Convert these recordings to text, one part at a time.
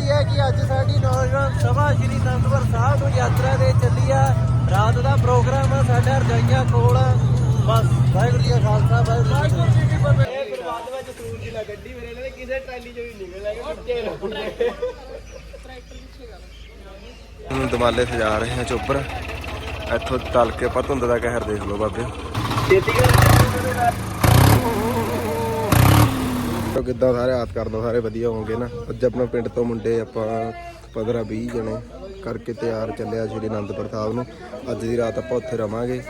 ਬੇਨਤੀ ਹੈ ਕਿ ਅੱਜ ਸਾਡੀ ਨੌਜਵਾਨ ਸਭਾ ਸ਼੍ਰੀ ਅਨੰਦਪੁਰ ਸਾਹਿਬ ਨੂੰ ਯਾਤਰਾ ਦੇ ਚੱਲੀ ਆ। ਰਾਤ ਦਾ ਪ੍ਰੋਗਰਾਮ ਆ ਸਾਡਾ ਰਜਾਈਆਂ ਕੋਲ। ਬਸ ਵਾਹਿਗੁਰੂ ਜੀ ਖਾਲਸਾ ਵਾਹਿਗੁਰੂ ਜੀ ਕੀ ਫਤਿਹ। ਇਹ ਬਰਬਾਦ ਵਿੱਚ ਸੂਰਜ ਨਾ ਗੱਡੀ ਮੇਰੇ ਨਾਲ ਕਿਸੇ ਟਰਾਲੀ ਚੋਂ ਵੀ ਨਿਕਲ ਆਏਗਾ ਬੱਚੇ ਰਹੂਗੇ ਹੁਣ ਦਮਾਲੇ ਸਜਾ ਰਹੇ ਹਾਂ ਚੋਪਰ। ਇੱਥੋਂ ਤਲ ਕੇ ਆਪਾਂ ਧੁੰਦ ਦਾ ਕਹਿਰ ਦੇਖ ਲਓ ਬਾਬੇ। ਛੇਤੀ ਕਰ। ਤੋ ਕਿੱਦਾਂ ਸਾਰੇ ਹੱਥ ਕਰਦਾ ਸਾਰੇ ਵਧੀਆ ਹੋਣਗੇ ਨਾ। ਅੱਜ ਆਪਣਾ ਪਿੰਡ ਤੋਂ ਮੁੰਡੇ ਆਪਾਂ 15 20 ਜਣੇ ਕਰਕੇ ਤਿਆਰ ਚੱਲਿਆ ਸ਼੍ਰੀ ਅਨੰਦਪੁਰ ਸਾਹਿਬ ਨੂੰ। ਅੱਜ ਦੀ ਰਾਤ ਆਪਾਂ ਉੱਥੇ ਰਵਾਂਗੇ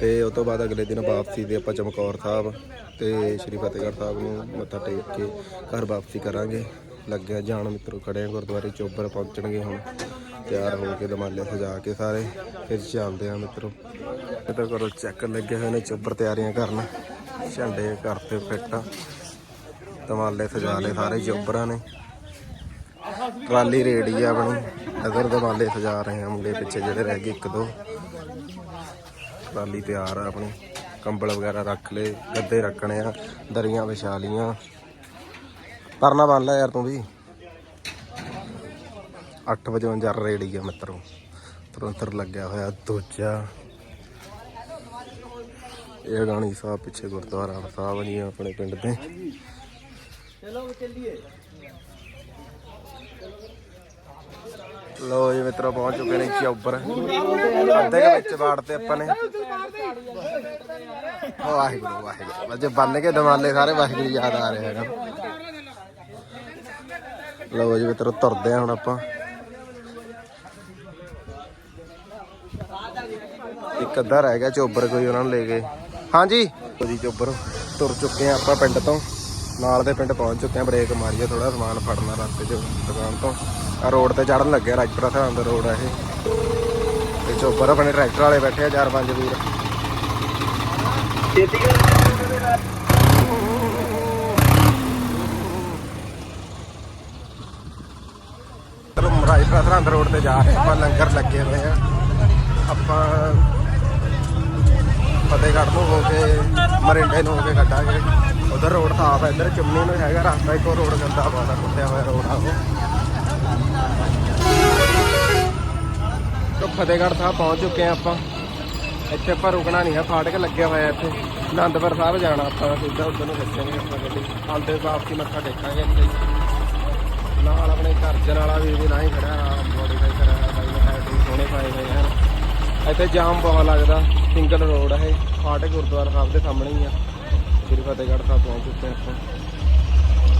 ਤੇ ਉਸ ਤੋਂ ਬਾਅਦ ਅਗਲੇ ਦਿਨ ਵਾਪਸੀ ਤੇ ਆਪਾਂ ਚਮਕੌਰ ਸਾਹਿਬ ਤੇ ਸ਼੍ਰੀ ਫਤਿਹਗੜ੍ਹ ਸਾਹਿਬ ਨੂੰ ਮੱਥਾ ਟੇਕ ਕੇ ਘਰ ਵਾਪਸੀ ਕਰਾਂਗੇ। ਲੱਗਿਆ ਜਾਣ ਮਿੱਤਰੋ ਖੜੇ ਆ ਗੁਰਦੁਆਰੇ ਚੋਬਰ ਪਹੁੰਚਣਗੇ ਹੁਣ। ਤਿਆਰ ਹੋ ਕੇ ਦਮਾਲੇ ਸਜਾ ਕੇ ਸਾਰੇ, ਫਿਰ ਚੱਲਦੇ ਆ ਮਿੱਤਰੋ। ਇਹ ਤਾਂ ਕਰੋ ਚੈੱਕ ਲੱਗੇ ਹੋਏ ਨੇ ਚੋਬਰ ਤਿਆਰੀਆਂ ਕਰਨ। ਝੰਡੇ ਕਰਤੇ ਫਿੱਟ ਦਮਾਲੇ ਸਜਾ ਲਏ ਸਾਰੇ ਚੋਬਰਾਂ ਨੇ। ਟਰਾਲੀ ਰੇੜੀ ਆ ਆਪਣੀ ਅਗਰ ਦਮਾਲੇ ਸਜਾ ਰਹੇ ਆ ਮੁੰਡੇ ਪਿੱਛੇ ਜਿਹੜੇ ਰਹਿ ਗਏ ਇੱਕ ਦੋ। ਟਰਾਲੀ ਤਿਆਰ ਆ ਆਪਣੀ, ਕੰਬਲ ਵਗੈਰਾ ਰੱਖ ਲਏ, ਗੱਦੇ ਰੱਖਣੇ ਆ, ਦਰੀਆਂ ਵਿਛਾ ਲੀਆਂ ਪਰਨਾ ਬੰਨ ਲੈ ਯਾਰ ਤੂੰ ਵੀ। 8 ਵਜੇ ਜਰ ਰੇੜੀ ਆ ਮਿੱਤਰੋ, ਤੁਰੰਤਰ ਲੱਗਿਆ ਹੋਇਆ ਦੂਜਾ। ਇਹ ਗਾਣੀ ਸਾਹਿਬ ਪਿੱਛੇ ਗੁਰਦੁਆਰਾ ਸਾਹਿਬ ਜੀ ਆਪਣੇ ਪਿੰਡ ਦੇ। ਚਲੋ ਚੱਲੀਏ। ਲੋ ਜੀ ਮਿੱਤਰੋ ਪਹੁੰਚ ਚੁੱਕੇ ਨੇ ਚੌਬਰ ਅੱਧੇ ਕੁ ਵਿੱਚ ਬਾੜਤੇ ਆਪਾਂ ਨੇ। ਵਾਹਿਗੁਰੂ ਵਾਹਿਗੁਰੂ। ਅੱਜ ਬੰਨ ਕੇ ਦਮਾਲੇ ਸਾਰੇ ਵਾਹਿਗੁਰੂ ਯਾਦ ਆ ਰਿਹਾ ਹੈਗਾ। ਲੋ ਜੀ ਮਿੱਤਰੋ ਤੁਰਦੇ ਆ ਹੁਣ ਆਪਾਂ। ਇੱਕ ਅੱਧਾ ਰਹਿ ਗਿਆ ਚੋਬਰ ਕੋਈ ਉਹਨਾਂ ਨੂੰ ਲੈ ਗਏ ਹਾਂਜੀ। ਜੀ ਚੋਬਰ ਤੁਰ ਚੁੱਕੇ ਆ ਆਪਾਂ ਪਿੰਡ ਤੋਂ। ਨਾਲ ਦੇ ਪਿੰਡ ਪਹੁੰਚ ਚੁੱਕੇ ਆ ਬ੍ਰੇਕ ਮਾਰੀਏ ਥੋੜਾ ਸਮਾਨ ਫੜਨਾ ਰਸਤੇ 'ਚ ਦੁਕਾਨ ਤੋਂ। ਆ ਰੋਡ ਤੇ ਚੜਨ ਲੱਗਿਆ ਰਾਜਪੁਰਾ ਥਾਂ ਦਾ ਰੋਡ ਆ ਇਹ। ਤੇ ਚੋਬਰ ਆਪਣੇ ਟਰੈਕਟਰ ਵਾਲੇ ਬੈਠੇ ਆ, ਚਾਰ ਪੰਜ ਵੀਰ। ਛੇਤੀ ਕਰ ਚਲੋ ਰਾਜਪੁਰਾ ਥਾਂ ਰੋਡ ਤੇ ਜਾ ਰਹੇ ਆਪਾਂ ਲੰਗਰ ਲੱਗੇ ਹੋਏ ਆ। ਆਪਾਂ ਫਤਿਹਗੜ੍ਹ ਨੂੰ ਹੋ ਕੇ, ਮਰਿੰਡੇ ਨੂੰ ਹੋ ਕੇ ਕੱਢਾਂਗੇ। ਉਧਰ ਰੋਡ ਸਾਫ਼ ਹੈ, ਇੱਧਰ ਚੁੰਮੀ ਨੂੰ ਹੈਗਾ ਰਸਤਾ, ਇੱਕੋ ਰੋਡ ਗੰਦਾ ਬਹੁਤ ਕੁੱਟਿਆ ਹੋਇਆ ਰੋਡ ਆ ਉਹ। ਤਾਂ ਫਤਿਹਗੜ੍ਹ ਸਾਹਿਬ ਪਹੁੰਚ ਚੁੱਕੇ ਆ ਆਪਾਂ। ਇੱਥੇ ਆਪਾਂ ਰੁਕਣਾ ਨਹੀਂ ਹੈ ਫਾਟਕ ਲੱਗਿਆ ਹੋਇਆ ਇੱਥੇ। ਆਨੰਦਪੁਰ ਸਾਹਿਬ ਜਾਣਾ, ਆਪਾਂ ਸਿੱਧਾ ਉੱਧਰ ਨੂੰ ਖਿੱਚਾਂਗੇ ਆਪਾਂ ਗੱਡੀ। ਆਉਂਦੇ ਵਾਪਸੀ ਮੱਥਾ ਟੇਕਾਂਗੇ ਇੱਥੇ। ਨਾਲ ਆਪਣੇ ਘਰਜਨ ਵਾਲਾ ਵੀ ਵੀ ਨਾ ਹੀ ਖੜਾ ਮੋਡੀਫਾਈ ਕਰਿਆ ਬਾਈ ਨੇ ਸੋਹਣੇ ਪਾਏ ਹੋਏ ਹਨ ਇੱਥੇ ਜਾਮ ਬਹੁਤ ਲੱਗਦਾ, ਸਿੰਗਲ ਰੋਡ ਹੈ ਇਹ ਗੁਰਦੁਆਰਾ ਸਾਹਿਬ ਦੇ ਸਾਹਮਣੇ ਹੀ ਆ। ਸ੍ਰੀ ਫਤਿਹਗੜ੍ਹ ਸਾਹਿਬ ਪਹੁੰਚ ਚੁੱਕੇ ਆਪਾਂ।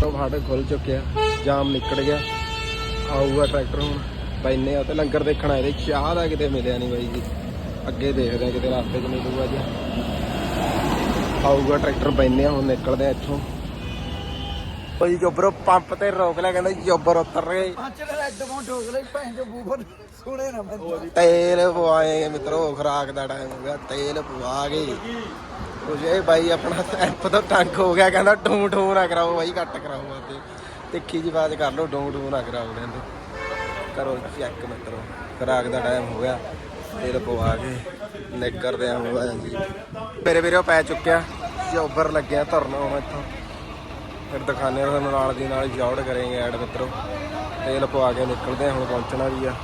ਤੋਂ ਫਾਟਕ ਖੁੱਲ ਚੁੱਕਿਆ, ਜਾਮ ਨਿਕਲ ਗਿਆ। ਆਊਗਾ ਟਰੈਕਟਰ ਹੁਣ, ਬੈਨੇ ਆ ਤੇ ਲੰਗਰ ਦੇਖਣ ਆਏ ਦੇ ਚਾਹ ਦਾ ਕਿਤੇ ਮਿਲਿਆ ਨਹੀਂ ਬਾਈ ਜੀ। ਅੱਗੇ ਦੇਖਦੇ ਆ ਕਿਤੇ ਰਸਤੇ 'ਚ ਮਿਲੂਗਾ ਜੀ। ਆਊਗਾ ਟਰੈਕਟਰ, ਬੈਨੇ ਆ, ਹੁਣ ਨਿਕਲਦੇ ਆ ਇੱਥੋਂ। ਭਾਈ ਜੋਬਰ, ਪੰਪ ਤੇ ਰੋਕ ਲਿਆ, ਕਹਿੰਦਾ ਜੋਬਰ ਉਤਰ ਗਏ। ਪੰਜ ਰੈੱਡ ਮੋਂ ਠੋਕ ਲਈ ਭੈਣ ਜੋ ਬੂਫਰ। ਸੁਣੇ ਨਾ ਮੈਂ ਤੇਲ ਪਵਾਏ ਮਿੱਤਰੋ, ਖਰਾਕ ਦਾ ਟਾਈਮ ਹੋ ਗਿਆ, ਤੇਲ ਪਵਾ ਗਏ। ਕੁਝ ਇਹ ਬਾਈ ਆਪਣਾ ਐਪ ਤੋਂ ਟੰਗ ਹੋ ਗਿਆ, ਕਹਿੰਦਾ ਟੂ ਟੂ ਨਾ ਕਰਾਓ ਬਾਈ, ਘੱਟ ਕਰਾਓ ਆਤੇ ਤਿੱਖੀ ਜੀ ਬਾਤ ਕਰ ਲਓ ਟੂ ਟੂ ਨਾ ਕਰਾਓ ਕਹਿੰਦੇ। ਕਰੋ ਚੈੱਕ ਮਿੱਤਰੋ, ਖਰਾਕ ਦਾ ਟਾਈਮ ਹੋ ਗਿਆ, ਤੇਲ ਪਵਾ ਕੇ ਨਿਕਰਦੇ ਆ ਹੁਣ ਜੀ। ਮੇਰੇ ਵੀਰੋ, ਪੈ ਚੁੱਕਿਆ ਜੋਬਰ ਲੱਗਿਆ ਧਰਨਾ ਹੁਣ ਇੱਥੋਂ। ਫਿਰ ਦਿਖਾਣੇ ਤੁਹਾਨੂੰ ਨਾਲ ਦੀ ਨਾਲ ਜੌੜ ਕਰਾਂਗੇ ਐਡ ਮਿੱਤਰੋ। ਤੇਲ ਪਵਾ ਕੇ ਨਿਕਲਦੇ ਆ, ਹੁਣ ਪਹੁੰਚਣਾ ਵੀ ਆ।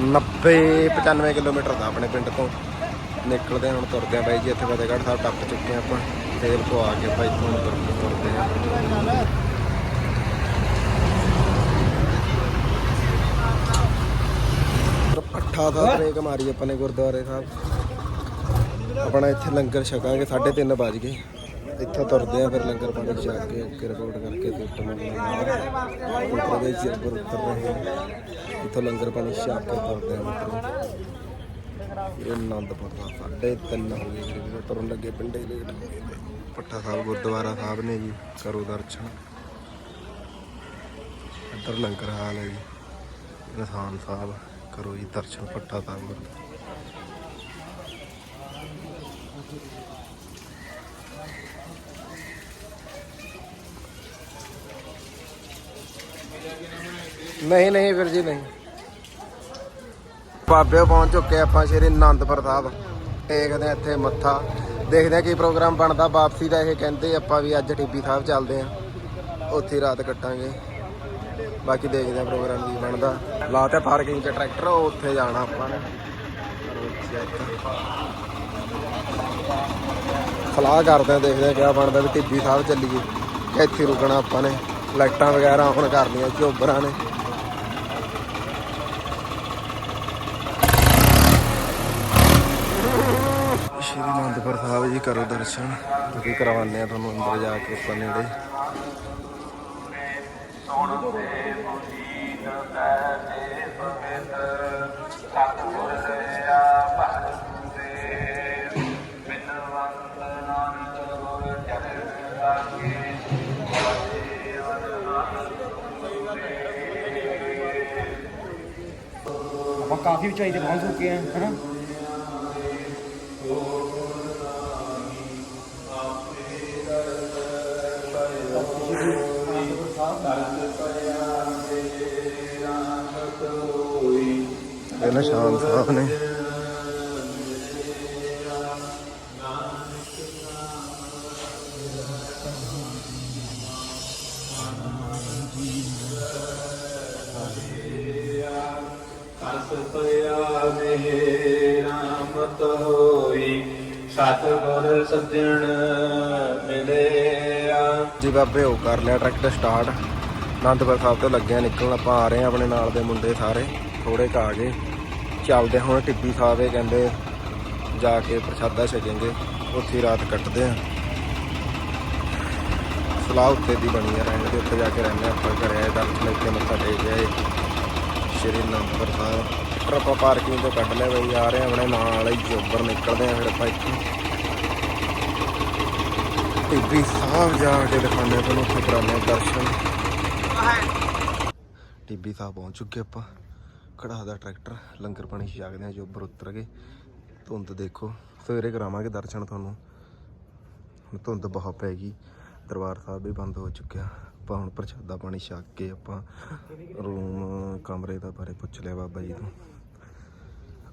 90 95 ਕਿਲੋਮੀਟਰ ਦਾ ਆਪਣੇ ਪਿੰਡ ਤੋਂ। ਨਿਕਲਦੇ ਹਾਂ ਹੁਣ ਤੁਰਦੇ ਆ ਬਾਈ ਜੀ ਇੱਥੇ ਫਤਿਹਗੜ੍ਹ ਸਾਹਿਬ ਟੱਪ ਚੁੱਕੇ ਆ ਆਪਾਂ। ਤੇਲ ਪਵਾ ਕੇ ਬਾਈ ਤੋਂ ਤੁਰ ਤੁਰਦੇ ਆ ਪੱਠਾ ਦਾ ਬ੍ਰੇਕ ਮਾਰੀ ਆਪਾਂ ਨੇ ਗੁਰਦੁਆਰੇ ਸਾਹਿਬ। ਆਪਣਾ ਇੱਥੇ ਲੰਗਰ ਛਕਾਂਗੇ 3:30 ਵਜ ਗਏ। ਇੱਥੇ ਤੁਰਦੇ ਆ ਫਿਰ ਲੰਗਰ ਪਾਣੀ ਛਕ ਕੇ ਅੱਗੇ ਰਿਪੋਰਟ ਕਰਕੇ ਤੇ ਉੱਤਰ ਨੂੰ ਦੇ ਜਬਰ ਉੱਤਰ ਰਹੇ ਆ। ਇੱਥੋਂ ਲੰਗਰ ਪਾਣੀ ਛਕ ਕੇ ਤੁਰਦੇ ਆ ਮਿੱਤਰੋ ਇਹ ਆਨੰਦਪੁਰ ਦਾ ਸਾਢੇ ਤਿੰਨ ਹੋ ਗਏ ਜਿਹੜੇ ਤੁਰਨ ਲੱਗੇ ਪਿੰਡੇ ਲੇਟ ਹੋ ਗਏ ਪੱਠਾ ਸਾਹਿਬ, ਗੁਰਦੁਆਰਾ ਸਾਹਿਬ ਨੇ ਜੀ ਕਰੋ ਦਰਸ਼ਨ। ਇੱਧਰ ਲੰਗਰ ਹਾਲ ਹੈ ਜੀ। ਨਿਸ਼ਾਨ ਸਾਹਿਬ ਕਰੋ ਜੀ ਦਰਸ਼ਨ, ਪੱਠਾ ਸਾਹਿਬ ਗੁਰਦੁਆਰਾ। ਨਹੀਂ ਨਹੀਂ ਵੀਰ ਜੀ, ਨਹੀਂ। ਬਾਬੇ ਪਹੁੰਚ ਚੁੱਕੇ ਆਪਾਂ ਸ਼੍ਰੀ ਅਨੰਦਪੁਰ ਸਾਹਿਬ। ਟੇਕਦੇ ਹਾਂ ਇੱਥੇ ਮੱਥਾ। ਦੇਖਦੇ ਹਾਂ ਕੀ ਪ੍ਰੋਗਰਾਮ ਬਣਦਾ। ਵਾਪਸੀ ਦਾ ਇਹ ਕਹਿੰਦੇ ਆਪਾਂ ਵੀ ਅੱਜ ਟਿੱਬੀ ਸਾਹਿਬ ਚੱਲਦੇ ਆਂ ਉੱਥੇ ਰਾਤ ਕੱਟਾਂਗੇ। ਬਾਕੀ ਦੇਖਦੇ ਆ ਪ੍ਰੋਗਰਾਮ ਕੀ ਬਣਦਾ। ਲਾ ਤੇ ਪਾਰਕਿੰਗ 'ਚ ਟਰੈਕਟਰ ਉਹ ਉੱਥੇ ਜਾਣਾ ਆਪਾਂ ਨੇ। ਸਲਾਹ ਕਰਦੇ ਆ ਦੇਖਦੇ ਆ ਕਿਆ ਬਣਦਾ ਵੀ ਟਿੱਬੀ ਸਾਹਿਬ ਚੱਲੀਏ। ਕਿ ਇੱਥੇ ਰੁਕਣਾ ਆਪਾਂ ਨੇ। ਲਾਈਟਾਂ ਵਗੈਰਾ ਆਨ ਕਰਨੀਆਂ ਝੋਬਰਾਂ ਨੇ ਸ਼੍ਰੀ ਅਨੰਦਪੁਰ ਸਾਹਿਬ ਜੀ, ਕਰੋ ਦਰਸ਼ਨ। ਤੁਸੀਂ ਕਰਵਾਉਂਦੇ ਆ ਤੁਹਾਨੂੰ ਅੰਦਰ ਜਾ ਕੇ ਉੱਪਰ ਨੇੜੇ। ਕਾਫੀ ਉਚਾਈ ਤੇ ਪਹੁੰਚ ਚੁੱਕੇ ਆ, ਹਨਾ? ਇਹ ਨਾ। ਸ਼ਾਮ ਸਾਹਿਬ ਨੇ ਸਤਿਗੁਰ ਸੱਜਣ ਮਿਲਿਆ। ਜੀ ਬਾਬੇ ਉਹ ਕਰ ਲਿਆ ਟਰੈਕਟਰ ਸਟਾਰਟ। ਅਨੰਦਪੁਰ ਸਾਹਿਬ ਤੋਂ ਲੱਗਿਆ ਨਿਕਲਣ ਆਪਾਂ ਆ ਰਹੇ ਆ ਆਪਣੇ ਨਾਲ ਦੇ ਮੁੰਡੇ ਸਾਰੇ ਥੋੜੇ ਕਾ ਗਏ। ਚੱਲਦੇ ਹੁਣ ਟਿੱਬੀ ਸਾਹਿਬ ਇਹ ਕਹਿੰਦੇ ਜਾ ਕੇ ਪ੍ਰਸ਼ਾਦਾ ਛਕਾਂਗੇ ਉੱਥੇ ਰਾਤ ਕੱਟਦੇ ਆ ਸਲਾਹ ਉੱਤੇ ਦੀ ਬਣੀ ਆ ਰਹਿਣ ਦੀ ਉੱਥੇ ਜਾ ਕੇ ਰਹਿੰਦੇ ਆਪਾਂ ਘਰੇ ਦਰਸ਼ਨ ਇੱਥੇ ਮੱਥਾ ਟੇਕ ਆਏ। ਸ਼੍ਰੀ ਅਨੰਦਪੁਰ ਸਾਹਿਬ। ਟਰੈਕਟਰ ਆਪਾਂ ਪਾਰਕਿੰਗ ਤੋਂ ਕੱਢ ਲਿਆ ਬਈ ਆ ਰਹੇ ਆਪਣੇ ਨਾਲ ਹੀ ਜੋਬਰ ਨਿਕਲਦੇ ਆ ਫਿਰ ਆਪਾਂ ਇੱਥੇ। ਟਿੱਬੀ ਸਾਹਿਬ ਜਾ ਕੇ ਦਿਖਾਉਂਦੇ ਤੁਹਾਨੂੰ ਉੱਥੇ ਕਰਾਉਂਦੇ ਦਰਸ਼ਨ। ਟਿੱਬੀ ਸਾਹਿਬ ਪਹੁੰਚ ਚੁੱਕੇ ਆਪਾਂ। ਖੜਾ ਦਾ ਟਰੈਕਟਰ ਲੰਗਰ ਪਾਣੀ ਛਕਦੇ ਆ ਜੋਬਰ ਉਤਰ ਗਏ ਧੁੰਦ ਦੇਖੋ, ਸਵੇਰੇ ਕਰਾਵਾਂਗੇ ਦਰਸ਼ਨ ਤੁਹਾਨੂੰ। ਹੁਣ ਧੁੰਦ ਬਹੁਤ ਪੈ ਗਈ। ਦਰਬਾਰ ਸਾਹਿਬ ਵੀ ਬੰਦ ਹੋ ਚੁੱਕਿਆ। ਆਪਾਂ ਹੁਣ ਪ੍ਰਸ਼ਾਦਾ ਪਾਣੀ ਛਕ ਕੇ ਆਪਾਂ ਰੂਮ, ਕਮਰੇ ਦਾ ਬਾਰੇ ਪੁੱਛ ਲਿਆ ਬਾਬਾ ਜੀ ਤੋਂ।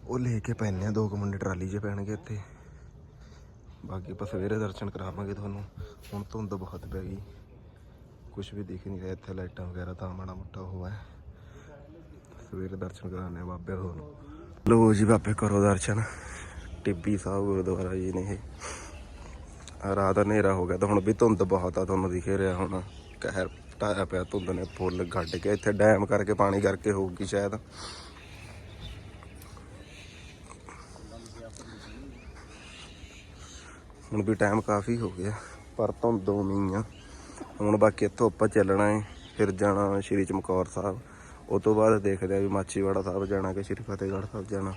ਉਹ ਲੈ ਕੇ ਪੈਣੇ ਆ ਦੋ ਕੁ ਮੁੰਡੇ ਟਰਾਲੀ 'ਚ ਪੈਣਗੇ ਇੱਥੇ। ਬਾਕੀ ਆਪਾਂ ਸਵੇਰੇ ਦਰਸ਼ਨ ਕਰਾਵਾਂਗੇ ਤੁਹਾਨੂੰ। ਹੁਣ ਧੁੰਦ ਬਹੁਤ ਪੈ ਗਈ। ਕੁਝ ਵੀ ਦਿਖ ਨਹੀਂ ਰਿਹਾ, ਇੱਥੇ ਲਾਈਟਾਂ ਵਗੈਰਾ ਤਾਂ ਮਾੜਾ ਮੋਟਾ ਹੋਇਆ ਸਵੇਰੇ ਦਰਸ਼ਨ ਕਰਾਣੇ ਬਾਬੇ ਹੋਰ ਲੋ ਜੀ ਬਾਬੇ ਕਰੋ ਦਰਸ਼ਨ। ਟਿੱਬੀ ਸਾਹਿਬ ਗੁਰਦੁਆਰਾ ਜੀ ਨੇ ਇਹ। ਰਾਤ ਹਨੇਰਾ ਹੋ ਗਿਆ ਤਾਂ ਹੁਣ ਵੀ ਧੁੰਦ ਬਹੁਤ ਆ ਤੁਹਾਨੂੰ ਦਿਖ ਰਿਹਾ ਹੁਣ। ਕਹਿਰ ਟਾਇਆ ਪਿਆ ਧੁੰਦ ਨੇ, ਫੁੱਲ ਗੱਡ ਕੇ। ਇੱਥੇ ਡੈਮ ਕਰਕੇ ਪਾਣੀ ਕਰਕੇ ਹੋਊਗੀ ਸ਼ਾਇਦ। ਹੁਣ ਵੀ ਟਾਈਮ ਕਾਫੀ ਹੋ ਗਿਆ, ਪਰ ਧੁੰਦ ਉਮੀ ਆ। ਹੁਣ ਬਾਕੀ ਇੱਥੋਂ ਆਪਾਂ ਚੱਲਣਾ ਹੈ ਫਿਰ ਜਾਣਾ ਸ਼੍ਰੀ ਚਮਕੌਰ ਸਾਹਿਬ। ਉਹ ਤੋਂ ਬਾਅਦ ਦੇਖਦੇ ਆ ਵੀ ਮਾਚੀਵਾੜਾ ਸਾਹਿਬ ਜਾਣਾ ਕਿ ਸ਼੍ਰੀ ਫਤਿਹਗੜ੍ਹ ਸਾਹਿਬ ਜਾਣਾ।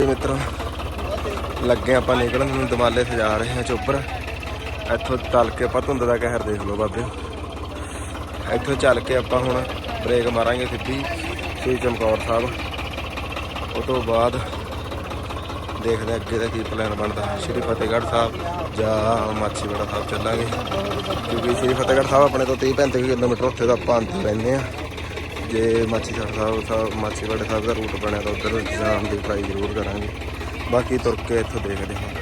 ਜੀ ਮਿੱਤਰੋ, ਲੱਗੇ ਆਪਾਂ ਨਿਕਲਣ ਨੂੰ ਦਮਾਲੇ ਸਜਾ ਰਹੇ ਹਾਂ ਚੋਪਰ। ਇੱਥੋਂ ਚੱਲ ਕੇ ਆਪਾਂ ਧੁੰਦ ਦਾ ਕਹਿਰ ਦੇਖ ਲਓ ਬਾਬੇ। ਇੱਥੋਂ ਚੱਲ ਕੇ ਆਪਾਂ ਹੁਣ ਬ੍ਰੇਕ ਮਾਰਾਂਗੇ ਸਿੱਧੀ ਸ੍ਰੀ ਚਮਕੌਰ ਸਾਹਿਬ। ਉਹ ਤੋਂ ਬਾਅਦ ਦੇਖਦੇ ਅੱਗੇ ਦਾ ਕੀ ਪਲਾਨ ਬਣਦਾ। ਸ਼੍ਰੀ ਫਤਿਹਗੜ੍ਹ ਸਾਹਿਬ ਜਾਂ ਮਾਛੀਵਾੜਾ ਸਾਹਿਬ ਚੱਲਾਂਗੇ। ਕਿਉਂਕਿ ਸ਼੍ਰੀ ਫਤਿਹਗੜ੍ਹ ਸਾਹਿਬ ਆਪਣੇ ਤੋਂ 30 35 ਕਿਲੋਮੀਟਰ ਉੱਥੇ ਦਾ ਆਪਾਂ ਅੰਦਰ ਰਹਿੰਦੇ ਆ। ਜੇ ਮਾਛੀਵਾੜਾ ਸਾਹਿਬ ਸਾਹਿਬ ਮਾਛੀਵਾੜਾ ਸਾਹਿਬ ਦਾ ਰੂਟ ਬਣਿਆ ਤਾਂ ਉੱਧਰ ਜਾਣ ਦੀ ਟਰਾਈ ਜ਼ਰੂਰ ਕਰਾਂਗੇ। ਬਾਕੀ ਤੁਰ ਕੇ ਇੱਥੋਂ ਦੇਖਦੇ ਹਾਂ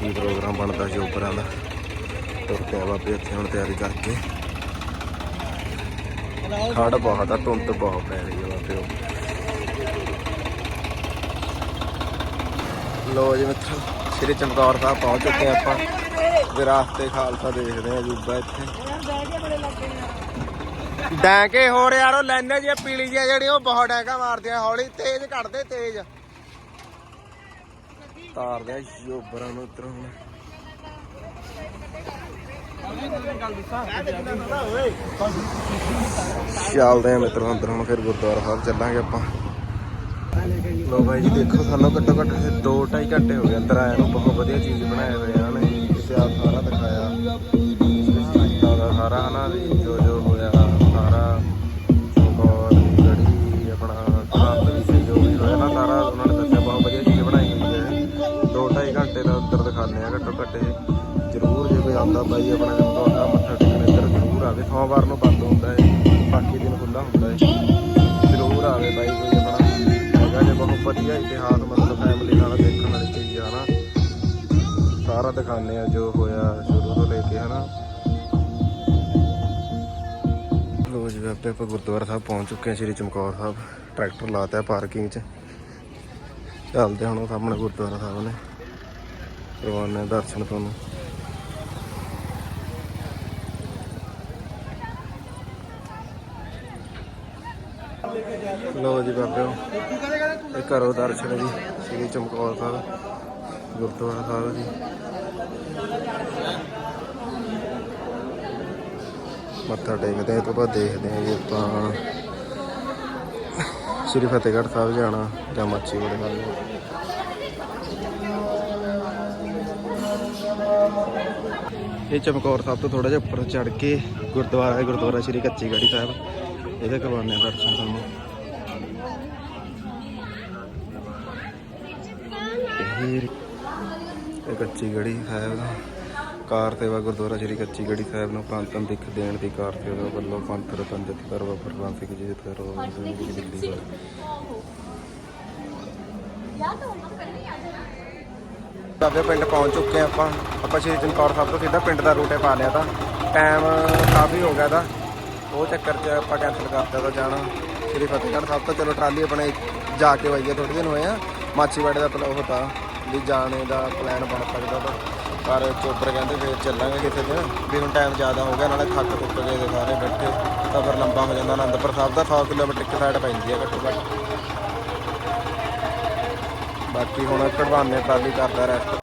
ਕੀ ਪ੍ਰੋਗਰਾਮ ਬਣਦਾ ਜੀ ਉੱਪਰਾਂ ਦਾ। ਤੁਰ ਕੇ ਬਾਬੇ ਇੱਥੇ ਹੁਣ ਤਿਆਰੀ ਕਰਕੇ। ਠੰਡ ਬਹੁਤ ਆ, ਧੁੰਦ ਬਹੁਤ ਪੈ ਰਹੀ ਹੈ ਬਾਬੇ ਲੋ ਜੀ ਮਿੱਤਰੋ, ਸ਼੍ਰੀ ਚਮਕੌਰ ਸਾਹਿਬ ਪਹੁੰਚ ਚੁੱਕੇ ਹਾਂ ਆਪਾਂ। ਵਿਰਾਸਤੇ ਖਾਲਸਾ ਦੇਖਦੇ ਆ ਜੂਬਾ ਇੱਥੇ। ਡੈਂਕੇ ਹੋਰ ਯਾਰ ਉਹ ਲੈਨੇ ਜੀ ਪੀਲੀ ਜੀ ਜਿਹੜੀ, ਉਹ ਬਹੁਤ ਡੈਂਕਾ ਮਾਰਦੀਆਂ ਹੌਲੀ ਤੇਜ਼ ਕੱਢਦੇ, ਤੇਜ਼। ਤਾਰਦੇ ਆ ਜੋਬਰਾਂ ਨੂੰ, ਉਤਰ ਹੁਣ। ਚੱਲਦੇ ਆ ਮਿੱਤਰੋ, ਅੰਦਰ ਹੁਣ ਫਿਰ ਗੁਰਦੁਆਰਾ ਸਾਹਿਬ ਚੱਲਾਂਗੇ ਆਪਾਂ। ਲੋ ਬਾਈ ਜੀ, ਦੇਖੋ ਸਾਨੂੰ ਘੱਟੋ ਘੱਟ 2.5 ਘੰਟੇ ਹੋ ਗਏ ਅੰਦਰ ਆਇਆ ਨੂੰ, ਬਹੁਤ ਵਧੀਆ ਚੀਜ਼ ਬਣਾਏ ਹੋਏ ਆ ਨੇ ਇਤਿਹਾਸ ਸਾਰਾ ਦਿਖਾਇਆ। ਦਾ ਸਾਰਾ ਹਨਾ ਵੀ, ਜੋ ਜੋ ਹੋਇਆ, ਸਾਰਾ ਚਮਕੌਰ ਗੜੀ, ਆਪਣਾ ਸਰਹੰਦ ਵੀ ਸੀ, ਜੋ ਵੀ ਹੋਇਆ ਨਾ, ਸਾਰਾ ਉਹਨਾਂ ਨੇ ਦੱਸਿਆ, ਬਹੁਤ ਵਧੀਆ ਚੀਜ਼ ਬਣਾਈ ਹੋਈ ਹੈ। ਦੋ ਢਾਈ ਘੰਟੇ ਦਾ ਅੰਦਰ ਦਿਖਾਉਂਦੇ ਆ, ਘੱਟੋ ਘੱਟ ਜ਼ਰੂਰ ਜੇ ਕੋਈ ਆਉਂਦਾ ਬਾਈ ਆਪਣਾ ਤੁਹਾਡਾ ਮੱਥਾ ਟੇਕਣ ਇੱਧਰ ਜ਼ਰੂਰ ਆਵੇ, ਸੋਮਵਾਰ ਨੂੰ ਬੰਦ ਹੁੰਦਾ ਹੈ ਬਾਕੀ ਦਿਨ ਹੁੰਦਾ ਹੈ ਵਧੀਆ ਇਤਿਹਾਸ, ਮਤਲਬ ਫੈਮਿਲੀ ਨਾਲ ਦੇਖਣ ਵਾਲੀ ਚੀਜ਼ ਆ ਨਾ। ਸਾਰਾ ਦਿਖਾਉਂਦੇ ਆ ਜੋ ਹੋਇਆ ਸ਼ੁਰੂ ਤੋਂ ਲੈ ਕੇ, ਹਨਾ। ਲੋ ਜੀ ਆਪੇ ਆਪਾਂ ਗੁਰਦੁਆਰਾ ਸਾਹਿਬ ਪਹੁੰਚ ਚੁੱਕੇ ਹਾਂ, ਸ਼੍ਰੀ ਚਮਕੌਰ ਸਾਹਿਬ। ਟਰੈਕਟਰ ਲਾਤਾ ਪਾਰਕਿੰਗ 'ਚ। ਚੱਲਦੇ ਹੁਣ ਉਹ ਸਾਹਮਣੇ ਗੁਰਦੁਆਰਾ ਸਾਹਿਬ ਨੇ। ਕਰਵਾਉਣੇ ਦਰਸ਼ਨ ਤੁਹਾਨੂੰ। ਲੋ ਜੀ ਬਾਬਿਓ, ਇਹ ਕਰੋ ਦਰਸ਼ਨ ਜੀ, ਸ਼੍ਰੀ ਚਮਕੌਰ ਸਾਹਿਬ, ਗੁਰਦੁਆਰਾ ਸਾਹਿਬ ਜੀ। ਮੱਥਾ ਟੇਕਦੇ ਆ ਇਹ ਤੋਂ ਬਾਅਦ ਦੇਖਦੇ ਆ ਜੀ ਆਪਾਂ ਸ਼੍ਰੀ ਫਤਿਹਗੜ੍ਹ ਸਾਹਿਬ ਜਾਣਾ ਜਾਂ ਮਾਚੀਵਾੜੇ ਸਾਹਿਬ ਜਾਣਾ। ਇਹ ਚਮਕੌਰ ਸਾਹਿਬ ਤੋਂ ਥੋੜਾ ਜਿਹਾ ਉੱਪਰ ਚੜ ਕੇ ਗੁਰਦੁਆਰਾ ਹੈ, ਗੁਰਦੁਆਰਾ ਸ਼੍ਰੀ ਕੱਚੀ ਗੜੀ ਸਾਹਿਬ। ਇਹਦੇ ਕਰਵਾਉਂਦੇ ਆ ਦਰਸ਼ਨ ਤੁਹਾਨੂੰ। ਇਹ ਇਹ ਕੱਚੀ ਗੜੀ ਸਾਹਿਬ ਕਾਰ ਸੇਵਾ ਗੁਰਦੁਆਰਾ ਸ਼੍ਰੀ ਕੱਚੀ ਗੜੀ ਸਾਹਿਬ ਨੂੰ ਪੰਥਨ ਦਿੱਖ ਦੇਣ ਦੀ ਕਾਰ ਸੇਵਾ ਵੱਲੋਂ ਪੰਥ ਰਤਨ ਜਥੇਦਾਰ ਬਾਬਾ ਪ੍ਰਵਾਨ ਸਿੰਘ ਜੀ ਜਥੇਦਾਰ ਬਾਬਾ ਸਿੰਘ ਜੀ ਦਿੱਲੀ ਵਾਲੇ ਬਾਬੇ ਪਿੰਡ ਪਹੁੰਚ ਚੁੱਕੇ ਹਾਂ ਆਪਾਂ। ਆਪਾਂ ਸ਼੍ਰੀ ਚਮਕੌਰ ਸਾਹਿਬ ਤੋਂ ਸਿੱਧਾ ਪਿੰਡ ਦਾ ਰੂਟੇ ਪਾ ਲਿਆ ਤਾਂ। ਟਾਈਮ ਕਾਫੀ ਹੋ ਗਿਆ ਤਾਂ ਉਹ ਚੱਕਰ 'ਚ ਆਪਾਂ ਕੈਂਸਲ ਕਰਤਾ ਤਾਂ ਜਾਣਾ। ਸ਼੍ਰੀ ਫਤਿਹਗੜ੍ਹ ਸਾਹਿਬ ਤੋਂ। ਚਲੋ ਟਰਾਲੀ ਆਪਣੇ ਜਾ ਕੇ ਵਾਈਏ ਥੋੜੇ ਦਿਨ ਹੋਏ ਆ। ਮਾਛੀਵਾੜੇ ਦਾ ਪਲਾ ਉਹ ਤਾਂ। ਵੀ ਜਾਣੇ ਦਾ ਪਲਾਨ ਬਣ ਸਕਦਾ ਤਾਂ। ਪਰ ਚੋਬਰ ਕਹਿੰਦੇ ਫਿਰ ਚੱਲਾਂਗੇ ਕਿਸੇ ਦਿਨ। ਵੀ ਹੁਣ ਟਾਈਮ ਜ਼ਿਆਦਾ ਹੋ ਗਿਆ, ਨਾਲੇ ਥੱਕ ਟੁੱਟ ਗਏ ਤੇ ਸਾਰੇ ਬੈਠੇ। ਤਾਂ ਫਿਰ ਲੰਬਾ ਹੋ ਜਾਂਦਾ ਅਨੰਦਪੁਰ ਸਾਹਿਬ ਦਾ 100 ਕਿਲੋਮੀਟਰ ਇੱਕ ਸਾਈਡ ਪੈਂਦੀ ਹੈ ਘੱਟੋ ਘੱਟ। ਬਾਕੀ ਹੁਣ ਕਢਵਾਨੇ ਟਰਾਲੀ ਕਰਦਾ ਰੈਸਟ